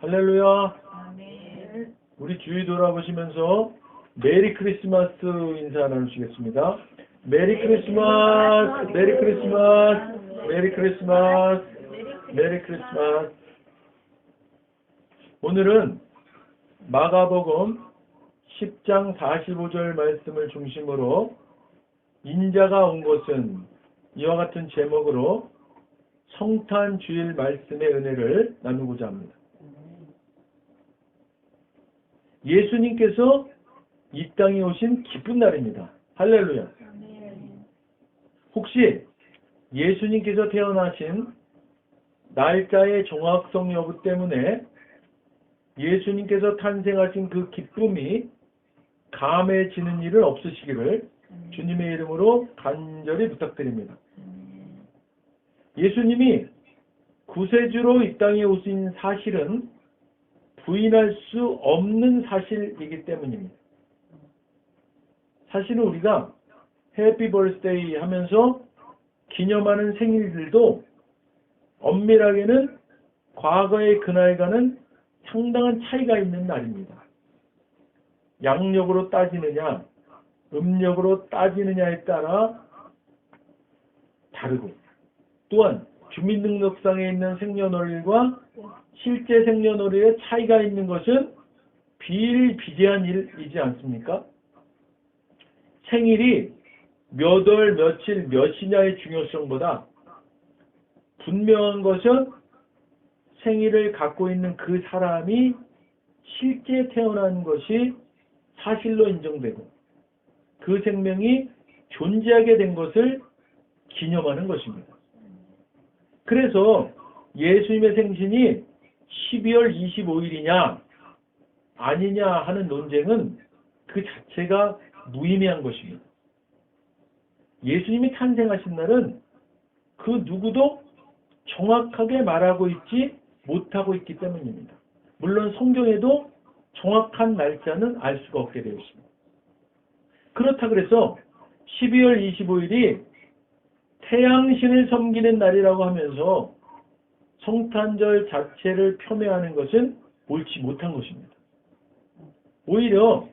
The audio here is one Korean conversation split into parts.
할렐루야. 아멘. 우리 주위 돌아보시면서 메리 크리스마스 인사 나누시겠습니다. 메리 크리스마스, 메리 크리스마스, 메리 크리스마스, 메리 크리스마스. 오늘은 마가복음 10장 45절 말씀을 중심으로 인자가 온 것은 이와 같은 제목으로 성탄 주일 말씀의 은혜를 나누고자 합니다. 예수님께서 이 땅에 오신 기쁜 날입니다. 할렐루야. 혹시 예수님께서 태어나신 날짜의 정확성 여부 때문에 예수님께서 탄생하신 그 기쁨이 감해지는 일은 없으시기를 주님의 이름으로 간절히 부탁드립니다. 예수님이 구세주로 이 땅에 오신 사실은 부인할 수 없는 사실이기 때문입니다. 사실은 우리가 해피 벌스데이 하면서 기념하는 생일들도 엄밀하게는 과거의 그날과는 상당한 차이가 있는 날입니다. 양력으로 따지느냐, 음력으로 따지느냐에 따라 다르고, 또한 주민등록상에 있는 생년월일과 실제 생년월일의 차이가 있는 것은 비일비재한 일이지 않습니까? 생일이 몇 월, 며칠, 몇이냐의 중요성보다 분명한 것은 생일을 갖고 있는 그 사람이 실제 태어난 것이 사실로 인정되고 그 생명이 존재하게 된 것을 기념하는 것입니다. 그래서 예수님의 생신이 12월 25일이냐 아니냐 하는 논쟁은 그 자체가 무의미한 것입니다. 예수님이 탄생하신 날은 그 누구도 정확하게 말하고 있지 못하고 있기 때문입니다. 물론 성경에도 정확한 날짜는 알 수가 없게 되어 있습니다. 그렇다 그래서 12월 25일이 태양신을 섬기는 날이라고 하면서 성탄절 자체를 폄훼하는 것은 옳지 못한 것입니다. 오히려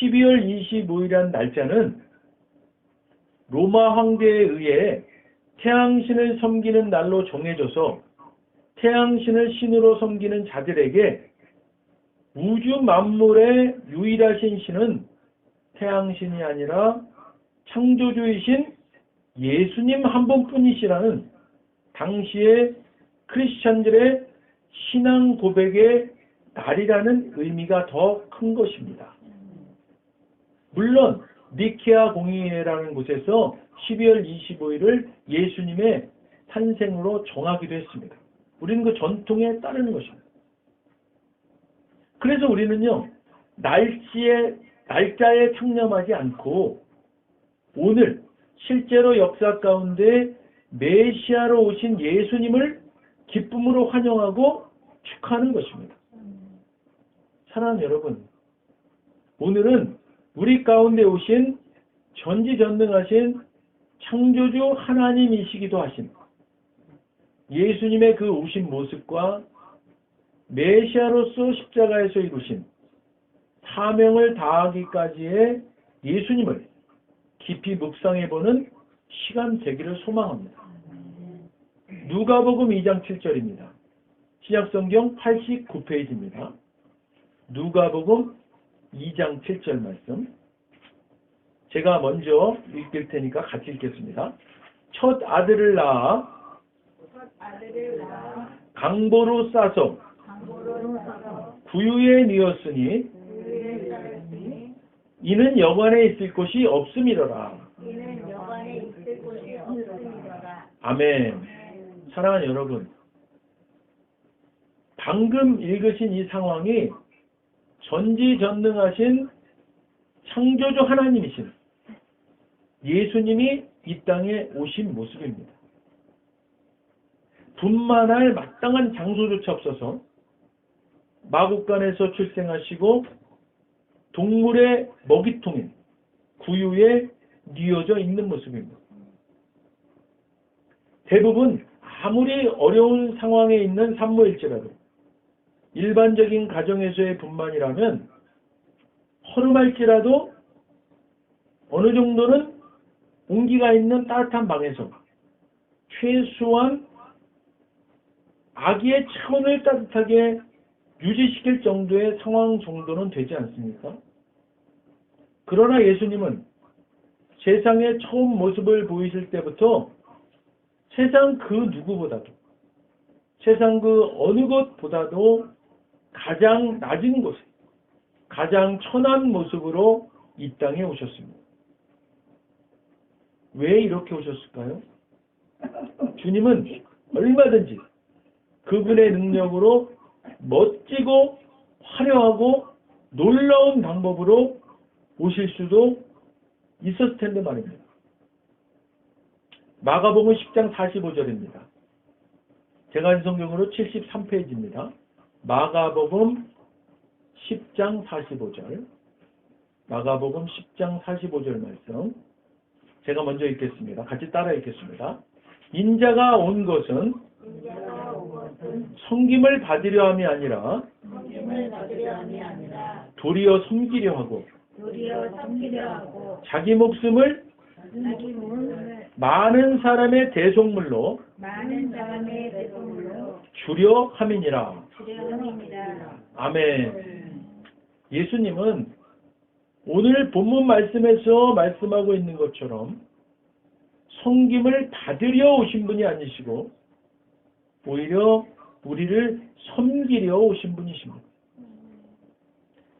12월 25일이라는 날짜는 로마 황제에 의해 태양신을 섬기는 날로 정해져서 태양신을 신으로 섬기는 자들에게 우주 만물의 유일하신 신은 태양신이 아니라 창조주이신 예수님 한 분뿐이시라는 당시의 크리스찬들의 신앙 고백의 날이라는 의미가 더 큰 것입니다. 물론 니케아 공의회라는 곳에서 12월 25일을 예수님의 탄생으로 정하기도 했습니다. 우리는 그 전통에 따르는 것입니다. 그래서 우리는요, 날씨에, 날짜에 창념하지 않고 오늘 실제로 역사 가운데 메시아로 오신 예수님을 기쁨으로 환영하고 축하하는 것입니다. 사랑하는 여러분, 오늘은 우리 가운데 오신 전지전능하신 창조주 하나님이시기도 하신 예수님의 그 오신 모습과 메시아로서 십자가에서 이루신 사명을 다하기까지의 예수님을 깊이 묵상해보는 시간 되기를 소망합니다. 누가복음 2장 7절입니다. 신약성경 89페이지입니다. 누가복음 2장 7절 말씀. 제가 먼저 읽을 테니까 같이 읽겠습니다. 첫 아들을 낳아 강보로 싸서 구유에 뉘었으니 이는 여관에 있을 곳이 없음이로라. 이는 여관에 있을 곳이 없음이로라. 아멘. 사랑하는 여러분, 방금 읽으신 이 상황이 전지전능하신 창조주 하나님이신 예수님이 이 땅에 오신 모습입니다. 분만할 마땅한 장소조차 없어서 마국간에서 출생하시고 동물의 먹이통인 구유에 뉘어져 있는 모습입니다. 대부분 아무리 어려운 상황에 있는 산모일지라도 일반적인 가정에서의 분만이라면 허름할지라도 어느 정도는 온기가 있는 따뜻한 방에서 최소한 아기의 차원을 따뜻하게 유지시킬 정도의 상황 정도는 되지 않습니까? 그러나 예수님은 세상의 처음 모습을 보이실 때부터 세상 그 누구보다도 세상 그 어느 것보다도 가장 낮은 곳에 가장 천한 모습으로 이 땅에 오셨습니다. 왜 이렇게 오셨을까요? 주님은 얼마든지 그분의 능력으로 멋지고 화려하고 놀라운 방법으로 오실 수도 있었을 텐데 말입니다. 마가복음 10장 45절입니다. 제가 한 성경으로 73페이지입니다. 마가복음 10장 45절. 마가복음 10장 45절 말씀. 제가 먼저 읽겠습니다. 같이 따라 읽겠습니다. 인자가 온 것은 섬김을 받으려 함이 아니라 도리어 섬기려 하고 자기 목숨을 많은 사람의 대속물로 많은 사람의 대성으로 주려 함이니라. 주려 함이니라. 아멘. 예수님은 오늘 본문 말씀에서 말씀하고 있는 것처럼 성김을 받으려 오신 분이 아니시고 오히려 우리를 섬기려 오신 분이십니다.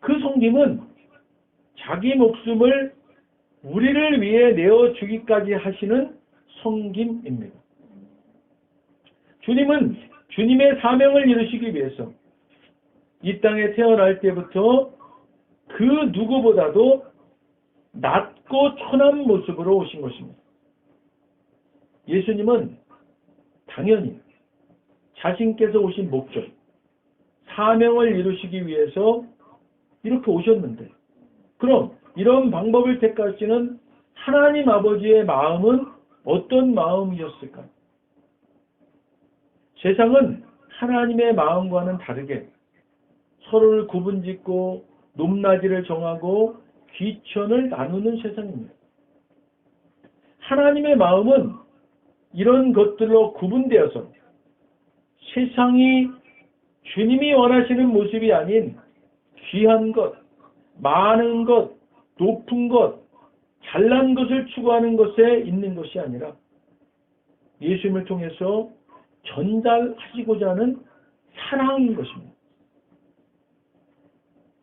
그 성김은 자기 목숨을 우리를 위해 내어 주기까지 하시는 성김입니다. 주님은 주님의 사명을 이루시기 위해서 이 땅에 태어날 때부터 그 누구보다도 낮고 천한 모습으로 오신 것입니다. 예수님은 당연히 자신께서 오신 목적, 사명을 이루시기 위해서 이렇게 오셨는데, 그럼 이런 방법을 택하시는 하나님 아버지의 마음은 어떤 마음이었을까요? 세상은 하나님의 마음과는 다르게 서로를 구분짓고 높낮이를 정하고 귀천을 나누는 세상입니다. 하나님의 마음은 이런 것들로 구분되어서 세상이 주님이 원하시는 모습이 아닌 귀한 것, 많은 것, 높은 것, 잘난 것을 추구하는 것에 있는 것이 아니라 예수님을 통해서 전달하시고자 하는 사랑인 것입니다.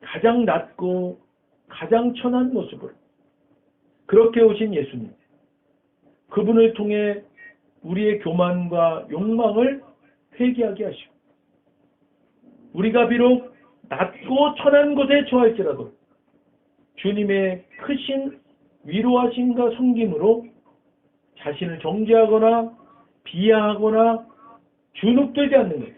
가장 낮고 가장 천한 모습을 그렇게 오신 예수님 그분을 통해 우리의 교만과 욕망을 회개하게 하시고 우리가 비록 낮고 천한 곳에 처할지라도 주님의 크신 위로하심과 섬김으로 자신을 정죄하거나 비하하거나 주눅들지 않는 거예요.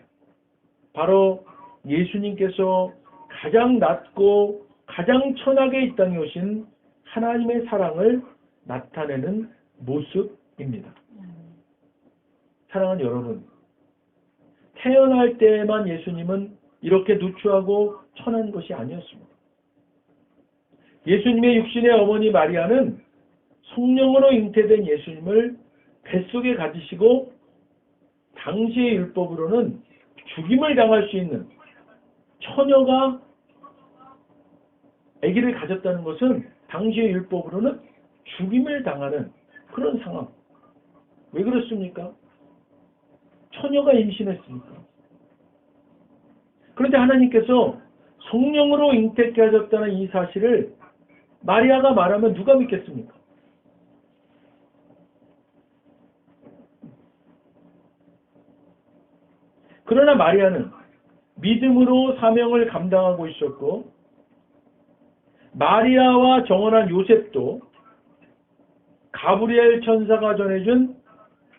바로 예수님께서 가장 낮고 가장 천하게 이 땅에 오신 하나님의 사랑을 나타내는 모습입니다. 사랑하는 여러분, 태어날 때에만 예수님은 이렇게 누추하고 천한 것이 아니었습니다. 예수님의 육신의 어머니 마리아는 성령으로 잉태된 예수님을 뱃속에 가지시고 당시의 율법으로는 죽임을 당할 수 있는 처녀가 아기를 가졌다는 것은 당시의 율법으로는 죽임을 당하는 그런 상황. 왜 그렇습니까? 처녀가 임신했으니까. 그런데 하나님께서 성령으로 잉태케 하셨다는 이 사실을 마리아가 말하면 누가 믿겠습니까? 그러나 마리아는 믿음으로 사명을 감당하고 있었고 마리아와 정원한 요셉도 가브리엘 천사가 전해준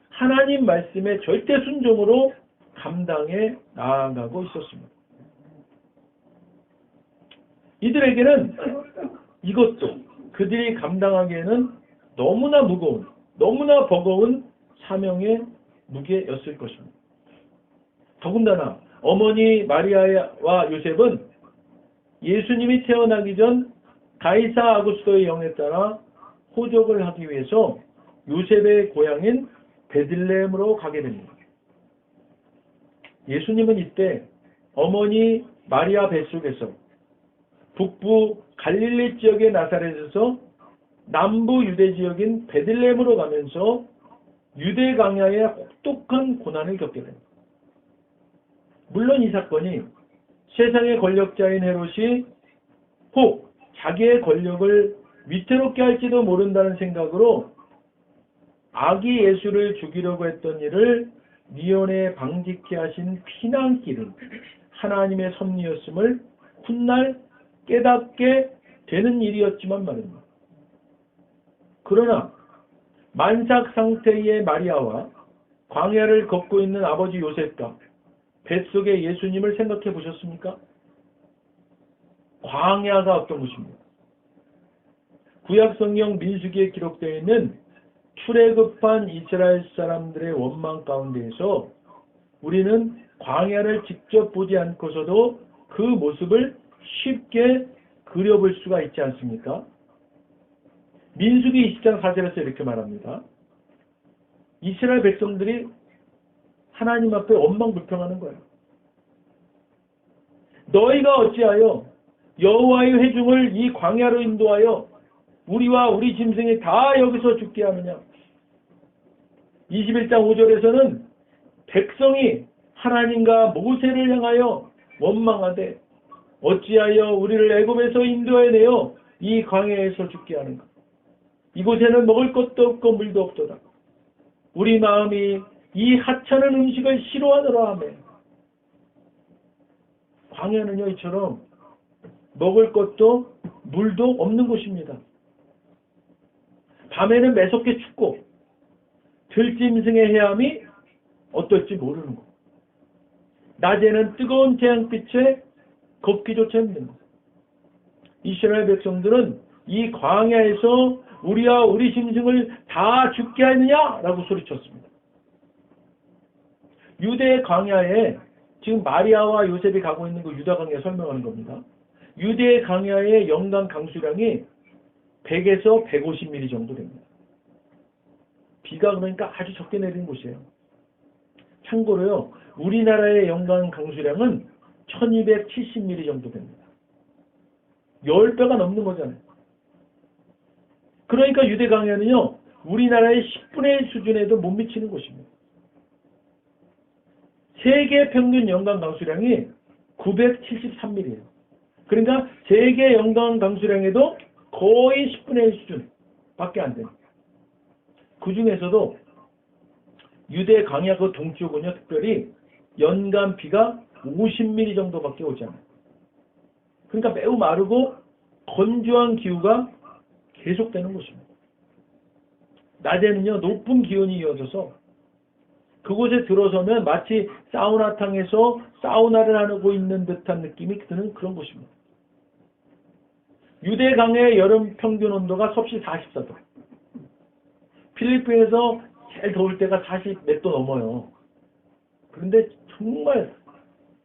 하나님 말씀의 절대 순종으로 감당해 나아가고 있었습니다. 이들에게는 이것도 그들이 감당하기에는 너무나 무거운, 너무나 버거운 사명의 무게였을 것입니다. 더군다나 어머니 마리아와 요셉은 예수님이 태어나기 전 가이사 아구스토의 영에 따라 호적을 하기 위해서 요셉의 고향인 베들레헴으로 가게 됩니다. 예수님은 이때 어머니 마리아 뱃속에서 북부 갈릴리 지역의 나사렛에서 남부 유대 지역인 베들레헴으로 가면서 유대 강야의 혹독한 고난을 겪게 됩니다. 물론 이 사건이 세상의 권력자인 헤롯이 혹 자기의 권력을 위태롭게 할지도 모른다는 생각으로 아기 예수를 죽이려고 했던 일을 미연에 방지케 하신 피난길은 하나님의 섭리였음을 훗날 깨닫게 되는 일이었지만 말입니다. 그러나 만삭 상태의 마리아와 광야를 걷고 있는 아버지 요셉과 뱃속의 예수님을 생각해 보셨습니까? 광야가 어떤 곳입니까? 구약 성경 민수기에 기록되어 있는 출애굽한 이스라엘 사람들의 원망 가운데에서 우리는 광야를 직접 보지 않고서도 그 모습을 쉽게 그려볼 수가 있지 않습니까? 민수기 20장 4절에서 이렇게 말합니다. 이스라엘 백성들이 하나님 앞에 원망 불평하는 거예요. 너희가 어찌하여 여호와의 회중을 이 광야로 인도하여 우리와 우리 짐승이 다 여기서 죽게 하느냐. 21장 5절에서는 백성이 하나님과 모세를 향하여 원망하되 어찌하여 우리를 애굽에서 인도해내어 이 광야에서 죽게 하는가. 이곳에는 먹을 것도 없고 물도 없도다. 우리 마음이 이 하찮은 음식을 싫어하더라 하며 광야는요 이처럼 먹을 것도 물도 없는 곳입니다. 밤에는 매섭게 춥고 들짐승의 해함이 어떨지 모르는 것. 낮에는 뜨거운 태양빛에 걷기조차 힘든 것. 이스라엘 백성들은 이 광야에서 우리와 우리 짐승을 다 죽게 하느냐라고 소리쳤습니다. 유대 광야에 지금 마리아와 요셉이 가고 있는 그 유다 광야 설명하는 겁니다. 유대 강야의 연간 강수량이 100에서 150mm 정도 됩니다. 비가 그러니까 아주 적게 내리는 곳이에요. 참고로요, 우리나라의 연간 강수량은 1270mm 정도 됩니다. 10배가 넘는 거잖아요. 그러니까 유대 강야는요, 우리나라의 10분의 1 수준에도 못 미치는 곳입니다. 세계 평균 연간 강수량이 973mm예요. 그러니까 세계 연간 강수량에도 거의 10분의 1 수준밖에 안 됩니다. 그 중에서도 유대 강야 그 동쪽은요, 특별히 연간 비가 50mm 정도밖에 오지 않아요. 그러니까 매우 마르고 건조한 기후가 계속되는 곳입니다. 낮에는요, 높은 기온이 이어져서 그곳에 들어서면 마치 사우나탕에서 사우나를 하고 있는 듯한 느낌이 드는 그런 곳입니다. 유대 강의 여름 평균 온도가 섭씨 44도. 필리핀에서 제일 더울 때가 40 몇 도 넘어요. 그런데 정말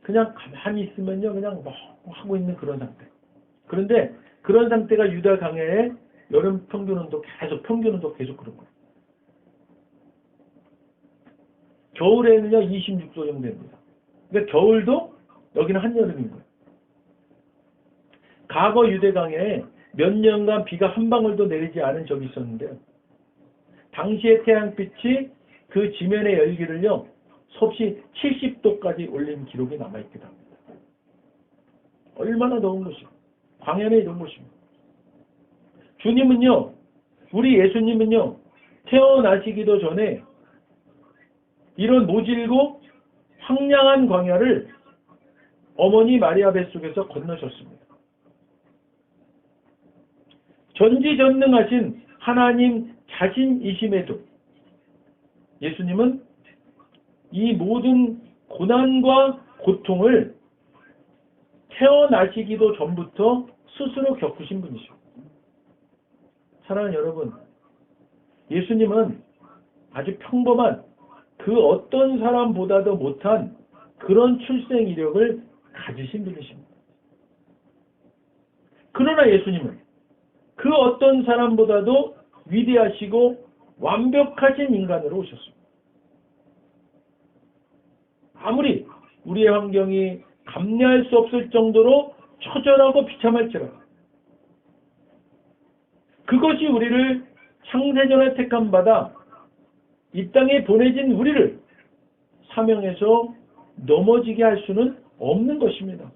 그냥 가만히 있으면요, 그냥 뭐 하고 있는 그런 상태. 그런데 그런 상태가 유대 강의 여름 평균 온도 계속 평균 온도 계속 그런 거예요. 겨울에는요 26도 정도 됩니다. 그러니까 겨울도 여기는 한여름인 거예요. 과거 유대강에 몇 년간 비가 한 방울도 내리지 않은 적이 있었는데요. 당시의 태양빛이 그 지면의 열기를요 섭씨 70도까지 올린 기록이 남아있기도 합니다. 얼마나 더운 것이요. 광야는 이런 것입니다. 주님은요, 우리 예수님은요, 태어나시기도 전에 이런 모질고 황량한 광야를 어머니 마리아 뱃속에서 건너셨습니다. 전지전능하신 하나님 자신이심에도 예수님은 이 모든 고난과 고통을 태어나시기도 전부터 스스로 겪으신 분이죠. 사랑하는 여러분, 예수님은 아주 평범한 그 어떤 사람보다도 못한 그런 출생 이력을 가지신 분이십니다. 그러나 예수님은 그 어떤 사람보다도 위대하시고 완벽하신 인간으로 오셨습니다. 아무리 우리의 환경이 감내할 수 없을 정도로 처절하고 비참할지라도 그것이 우리를 창세전에 택함 받아 이 땅에 보내진 우리를 사명에서 넘어지게 할 수는 없는 것입니다.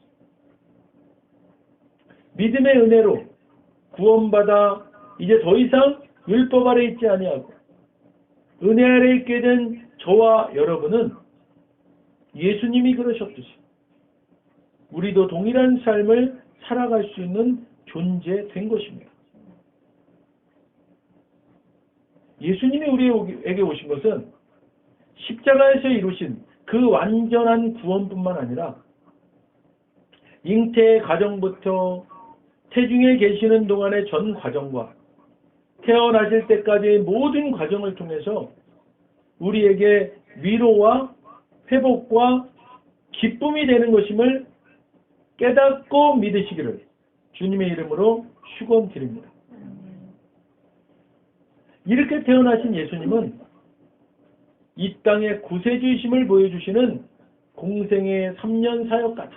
믿음의 은혜로 구원받아 이제 더 이상 율법 아래 있지 아니하고 은혜 아래 있게 된 저와 여러분은 예수님이 그러셨듯이 우리도 동일한 삶을 살아갈 수 있는 존재 된 것입니다. 예수님이 우리에게 오신 것은 십자가에서 이루신 그 완전한 구원뿐만 아니라 잉태의 과정부터 태중에 계시는 동안의 전 과정과 태어나실 때까지의 모든 과정을 통해서 우리에게 위로와 회복과 기쁨이 되는 것임을 깨닫고 믿으시기를 주님의 이름으로 축원드립니다. 이렇게 태어나신 예수님은 이 땅의 구세주이심을 보여주시는 공생의 3년 사역까지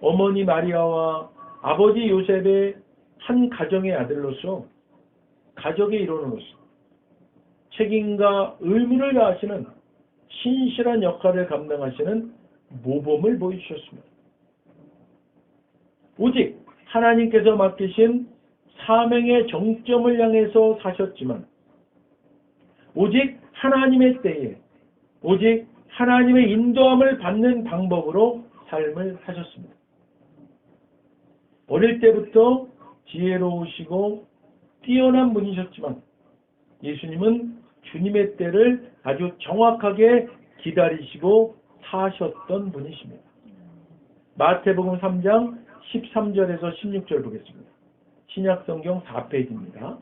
어머니 마리아와 아버지 요셉의 한 가정의 아들로서 가족의 일원으로서 책임과 의무를 다하시는 신실한 역할을 감당하시는 모범을 보여주셨습니다. 오직 하나님께서 맡기신 사명의 정점을 향해서 사셨지만 오직 하나님의 때에 오직 하나님의 인도함을 받는 방법으로 삶을 하셨습니다. 어릴 때부터 지혜로우시고 뛰어난 분이셨지만 예수님은 주님의 때를 아주 정확하게 기다리시고 사셨던 분이십니다. 마태복음 3장 13절에서 16절 보겠습니다. 신약성경 4페이지입니다.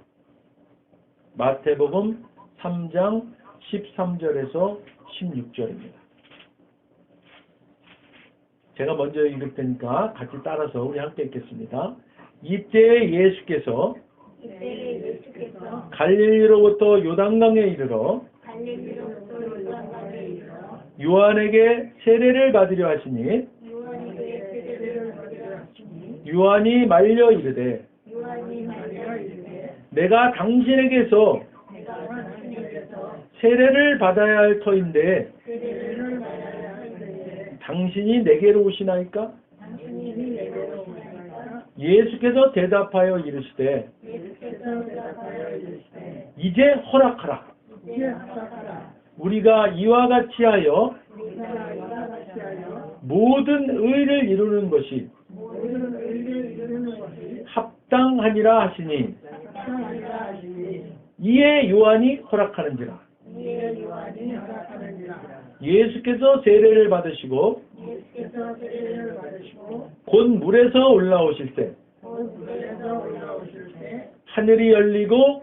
마태복음 3장 13절에서 16절입니다. 제가 먼저 읽을 테니까 같이 따라서 우리 함께 읽겠습니다. 이때 예수께서 이때 갈릴리로부터 요단강에 이르러 요한에게 세례를 받으려 하시니 요한이 말려 이르되 내가 당신에게서 세례를 받아야 할 터인데 당신이 내게로 오시나이까? 예수께서 대답하여 이르시되 이제 허락하라. 우리가 이와 같이 하여 모든 의를 이루는 것이 합당하니라 하시니 이에 요한이 허락하는지라. 예수께서 세례를 받으시고 곧 물에서 올라오실 때 곧 물에서 올라오실 때 하늘이 열리고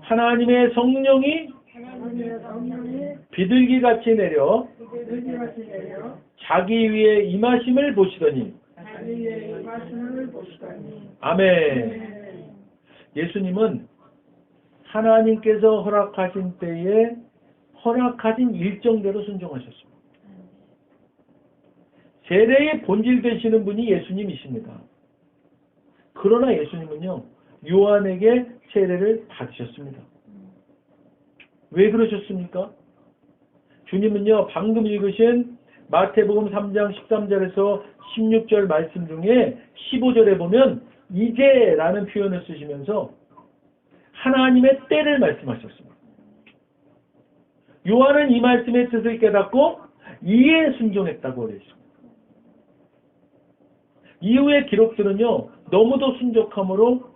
하나님의 성령이 하나님의 성령이 비둘기 같이 내려 비둘기같이 내려 자기 위에 임하심을 보시더니 아멘. 예수님은 하나님께서 허락하신 때에 허락하신 일정대로 순종하셨습니다. 세례의 본질 되시는 분이 예수님이십니다. 그러나 예수님은요, 요한에게 세례를 받으셨습니다. 왜 그러셨습니까? 주님은요, 방금 읽으신 마태복음 3장 13절에서 16절 말씀 중에 15절에 보면 이제라는 표현을 쓰시면서 하나님의 때를 말씀하셨습니다. 요한은 이 말씀의 뜻을 깨닫고 이에 순종했다고 되어 있습니다. 이후의 기록들은요, 너무도 순적함으로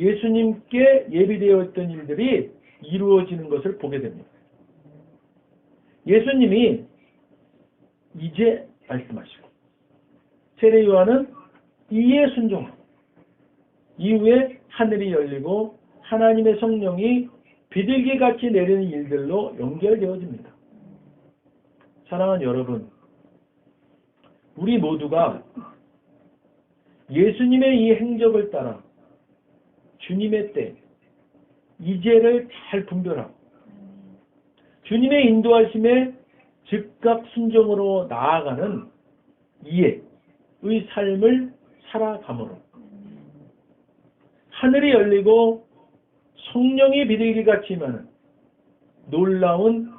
예수님께 예비되어 있던 일들이 이루어지는 것을 보게 됩니다. 예수님이 이제 말씀하시고, 세례 요한은 이에 순종하고, 이후에 하늘이 열리고 하나님의 성령이 비둘기 같이 내리는 일들로 연결되어집니다. 사랑하는 여러분, 우리 모두가 예수님의 이 행적을 따라 주님의 때, 이제를 잘 분별하고 주님의 인도하심에 즉각 순종으로 나아가는 이해의 삶을 살아감으로 하늘이 열리고 성령이 비둘기 임하는 놀라운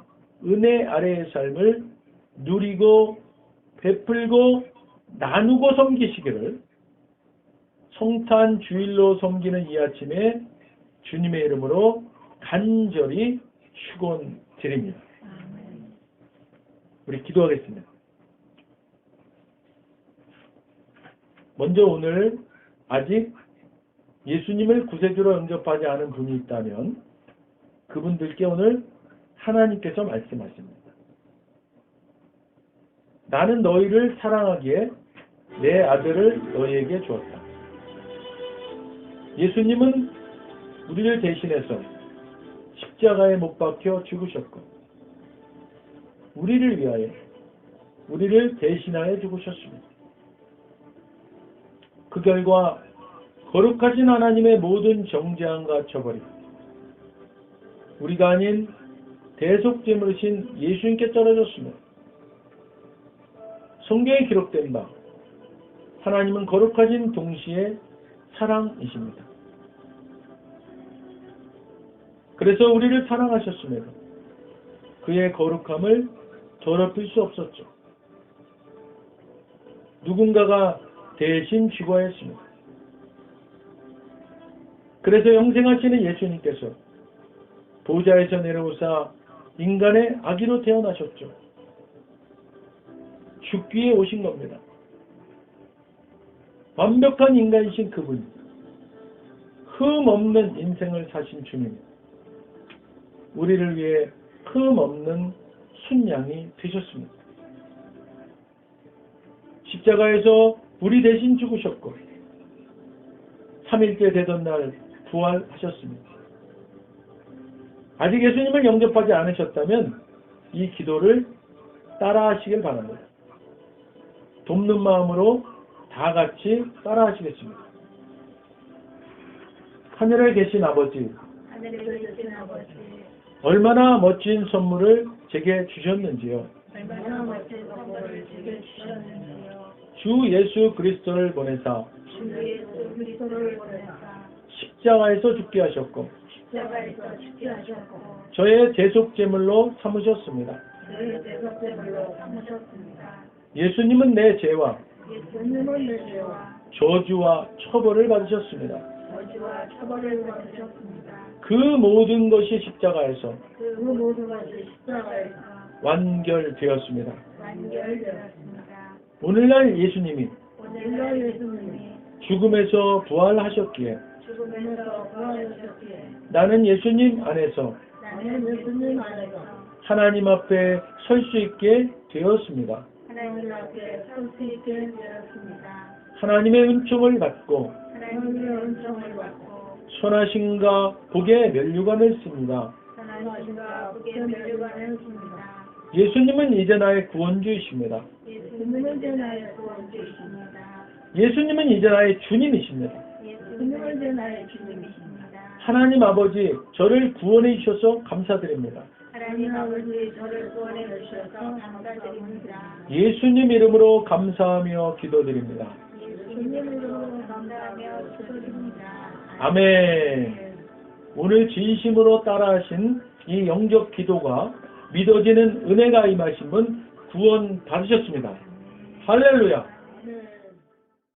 은혜 아래의 삶을 누리고 베풀고 나누고 섬기시기를 성탄 주일로 섬기는 이 아침에 주님의 이름으로 간절히 축원드립니다. 우리 기도하겠습니다. 먼저 오늘 아직 예수님을 구세주로 영접하지 않은 분이 있다면 그분들께 오늘 하나님께서 말씀하십니다. 나는 너희를 사랑하기에 내 아들을 너희에게 주었다. 예수님은 우리를 대신해서 십자가에 못 박혀 죽으셨고 우리를 위하여 우리를 대신하여 죽으셨습니다. 그 결과 거룩하신 하나님의 모든 정죄함과 처벌이 우리가 아닌 대속제물이신 예수님께 떨어졌습니다. 성경에 기록된 바 하나님은 거룩하신 동시에 사랑이십니다. 그래서 우리를 사랑하셨음에도 그의 거룩함을 더럽힐 수 없었죠. 누군가가 대신 죽어야 했습니다. 그래서 영생하시는 예수님께서 보좌에서 내려오사 인간의 아기로 태어나셨죠. 죽기 위해 오신 겁니다. 완벽한 인간이신 그분, 흠 없는 인생을 사신 주님, 우리를 위해 흠 없는 순양이 되셨습니다. 십자가에서 우리 대신 죽으셨고, 3일째 되던 날 부활하셨습니다. 아직 예수님을 영접하지 않으셨다면 이 기도를 따라 하시길 바랍니다. 돕는 마음으로 다 같이 따라 하시겠습니다. 하늘에 계신 아버지, 하늘에 계신 아버지, 얼마나 멋진 선물을 제게 주셨는지요. 얼마나 멋진 선물을 주게 주셨는지요. 주 예수 그리스도를 보내사 주 예수 그리스도를 보내사 십자가에서 죽게 하셨고 십자가에서 죽게 하셨고 저의 대속 제물로 삼으셨습니다. 대속 제물로 예수님은 내 죄와 저주와 처벌을 받으셨습니다. 저주와 처벌을 받으셨습니다. 그 모든 것이 십자가에서 그 모든 것이 십자가에서 완결되었습니다. 완결되었습니다. 오늘날 예수님이 오늘날 예수님이 죽음에서 부활하셨기에 죽음에서 부활하셨기에 나는 예수님 안에서 나는 예수님 안에서 하나님 앞에 설 수 있게 되었습니다. 하나님 앞에 되었습니다. 하나님의 은총을 받고 하나님의 은총을 받고 선하심과 복의 면류관을 씁니다. 복의. 예수님은 이제 나의 구원주이십니다. 예수님은 이제 나의 구원주이십니다. 예수님은 이제 나의 주님이십니다. 예수님은 이제 나의 주님이십니다. 하나님 아버지, 저를 구원해 주셔서 감사드립니다. 하나님 아버지 저를 구원해 주셔서 감사드립니다. 예수님 이름으로 감사하며 기도드립니다. 예수님으로 감사하며 기도드립니다. 아멘. 오늘 진심으로 따라하신 이 영적 기도가 믿어지는 은혜가 임하신 분 구원 받으셨습니다. 할렐루야. 네.